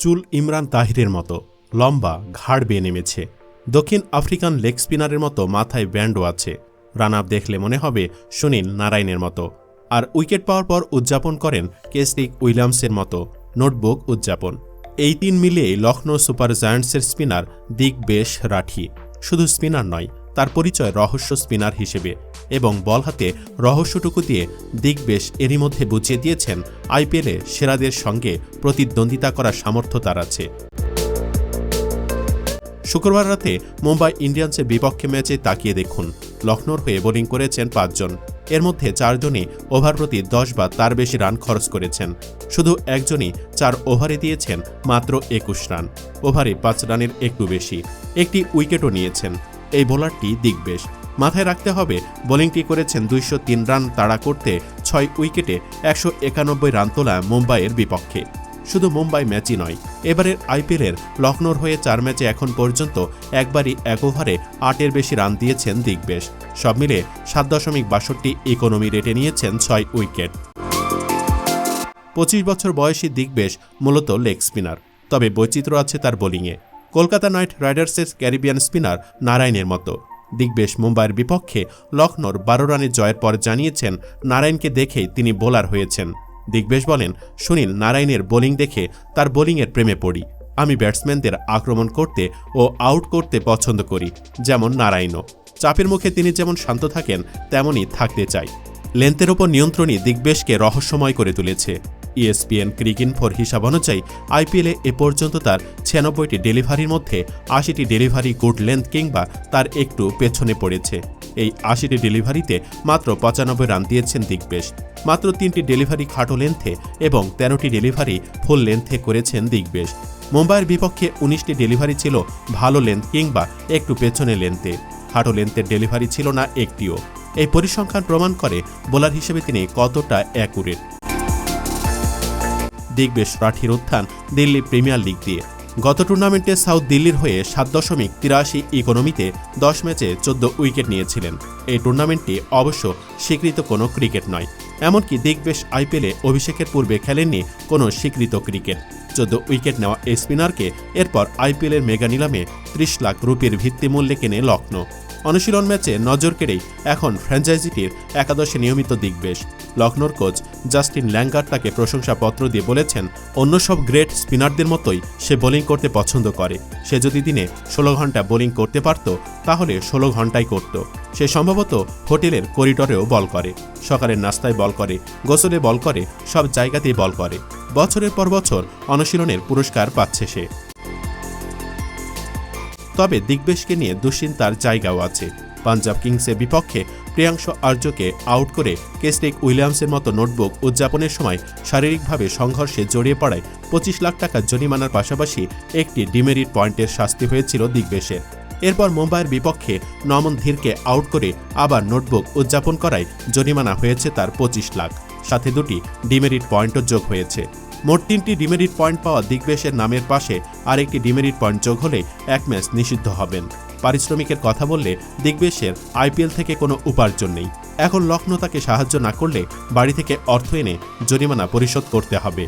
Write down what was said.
চুল ইমরান তাহিরের মতো। লম্বা, ঘাড় বেয়ে নেমেছে। দক্ষিণ আফ্রিকান লেগ স্পিনারের মতো মাথায় ব্যান্ডও আছে। রান আপ দেখলে মনে হবে সুনীল নারায়ণের মতো। আর উইকেট পাওয়ার পর উদযাপন করেন কেস্টিক উইলিয়ামসের মতো নোটবুক উদযাপন। এই তিন মিলিয়ে লখনৌ সুপার জায়ান্টসের স্পিনার দিক বেশ রাঠি। শুধু স্পিনার নয় তার পরিচয় রহস্য স্পিনার হিসেবে এবং বল হাতে রহস্যটুকু দিয়ে দিগবেশ এরই মধ্যে বুঝিয়ে দিয়েছেন আইপিএলে সেরাদের সঙ্গে প্রতিদ্বন্দ্বিতা করার সামর্থ্য তার আছে। শুক্রবার রাতে মুম্বাই ইন্ডিয়ান্সের বিপক্ষে ম্যাচে তাকিয়ে দেখুন। লখনৌর হয়ে বোলিং করেছেন পাঁচজন। এর মধ্যে চারজনই ওভার প্রতি দশ বা তার বেশি রান খরচ করেছেন। শুধু একজনই চার ওভারে দিয়েছেন মাত্র একুশ রান। ওভারে পাঁচ রানের একটু বেশি। একটি উইকেটও নিয়েছেন। এই বোলারটি দিগবেশ। মাথায় রাখতে হবে বোলিংটি করেছেন দুইশো তিন রান তাড়া করতে ছয় উইকেটে একশো একানব্বই রান তোলা মুম্বাইয়ের বিপক্ষে। শুধু মুম্বাই ম্যাচই নয়, এবারের আইপিএলের লখনৌর হয়ে চার ম্যাচে এখন পর্যন্ত একবারই এক ওভারে আটের বেশি রান দিয়েছেন দিগবেশ। সব মিলে সাত দশমিক বাষট্টি ইকোনমি রেটে নিয়েছেন ছয় উইকেট। পঁচিশ বছর বয়সী দিগবেশ মূলত লেগ স্পিনার, তবে বৈচিত্র্য আছে তার বোলিংয়ে। কলকাতা নাইট রাইডার্সের ক্যারিবিয়ান স্পিনার নারায়ণের মতো। দিগবেশ মুম্বাইয়ের বিপক্ষে লখনৌর বারো রানের জয়ের পর জানিয়েছেন, নারায়ণকে দেখেই তিনি বোলার হয়েছেন। দিগবেশ বলেন, সুনীল নারায়ণের বোলিং দেখে তার বোলিংয়ের প্রেমে পড়ি। আমি ব্যাটসম্যানদের আক্রমণ করতে ও আউট করতে পছন্দ করি, যেমন নারায়ণও। চাপের মুখে তিনি যেমন শান্ত থাকেন, তেমনই থাকতে চাই। লেন্থের ওপর নিয়ন্ত্রণই দিগবেশকে রহস্যময় করে তুলেছে। ইএসপিএন ক্রিকিন ফর হিসাব অনুযায়ী আইপিএলে এ পর্যন্ত তার ছিয়ানব্বইটি ডেলিভারির মধ্যে আশিটি ডেলিভারি গুড লেন্থ কিংবা তার একটু পেছনে পড়েছে। এই আশিটি ডেলিভারিতে মাত্র পঁচানব্বই রান দিয়েছেন দিগবেশ। মাত্র তিনটি ডেলিভারি খাটো লেন্থে এবং তেরোটি ডেলিভারি ফুল লেন্থে করেছেন দিগবেশ। মুম্বাইয়ের বিপক্ষে উনিশটি ডেলিভারি ছিল ভালো লেন্থ কিংবা একটু পেছনে লেন্থে। খাটো লেন্থের ডেলিভারি ছিল না একটিও। এই পরিসংখ্যান প্রমাণ করে বোলার হিসেবে তিনি কতটা অ্যাকুরেট। দিগবেশ রাঠির উত্থান দিল্লি প্রিমিয়ার লিগ দিয়ে। গত টুর্নামেন্টে সাউথ দিল্লির হয়ে সাত দশমিক তিরাশি ইকোনমিতে দশ ম্যাচে চোদ্দ উইকেট নিয়েছিলেন। এই টুর্নামেন্টটি অবশ্য স্বীকৃত কোনো ক্রিকেট নয়। এমনকি দিগবেশ আইপিএলে অভিষেকের পূর্বে খেলেননি কোনো স্বীকৃত ক্রিকেট। চোদ্দ উইকেট নেওয়া এই স্পিনারকে এরপর আইপিএলের মেগা নিলামে ত্রিশ লাখ রুপির ভিত্তিমূল্যে কেনে লখনৌ অনুশীলন ম্যাচে নজর কেড়েই এখন ফ্র্যাঞ্চাইজিটির একাদশে নিয়মিত দিগবেশ। লখনৌর কোচ জাস্টিন ল্যাঙ্গার তাকে প্রশংসাপত্র দিয়ে বলেছেন, অন্য সব গ্রেট স্পিনারদের মতোই সে বোলিং করতে পছন্দ করে। সে যদি দিনে ষোলো ঘণ্টা বোলিং করতে পারত, তাহলে ষোলো ঘন্টাই করত। সে সম্ভবত হোটেলের করিডরেও বল করে। সকালের নাস্তায় বল করে, গোসলে বল করে, সব জায়গাতেই বল করে। বছরের পর বছর অনুশীলনের পুরস্কার পাচ্ছে সে। তবে দিগবেশকে নিয়ে দুশ্চিন্তার জায়গাও আছে। পাঞ্জাব কিংসের বিপক্ষে প্রিয়াংশ আর্যকে আউট করে কেস্টিক উইলিয়ামসের মতো নোটবুক উদযাপনের সময় শারীরিকভাবে সংঘর্ষে জড়িয়ে পড়ায় পঁচিশ লাখ টাকা জরিমানার পাশাপাশি একটি ডিমেরিট পয়েন্টের শাস্তি হয়েছিল দিগবেশের। এরপর মুম্বাইয়ের বিপক্ষে নমন ধীরকে আউট করে আবার নোটবুক উদযাপন করায় জরিমানা হয়েছে তার পঁচিশ লাখ। সাথে দুটি ডিমেরিট পয়েন্টও যোগ হয়েছে। মোট তিনটি ডিমেরিট পয়েন্ট পাওয়া দিগবেশের নামের পাশে আরেকটি ডিমেরিট পয়েন্ট যোগ হলে এক ম্যাচ নিষিদ্ধ হবেন। পারিশ্রমিকের কথা বললে দিগবেশের আইপিএল থেকে কোনো উপার্জন নেই। এখন লখনৌ তাকে সাহায্য না করলে বাড়ি থেকে অর্থ এনে জরিমানা পরিশোধ করতে হবে।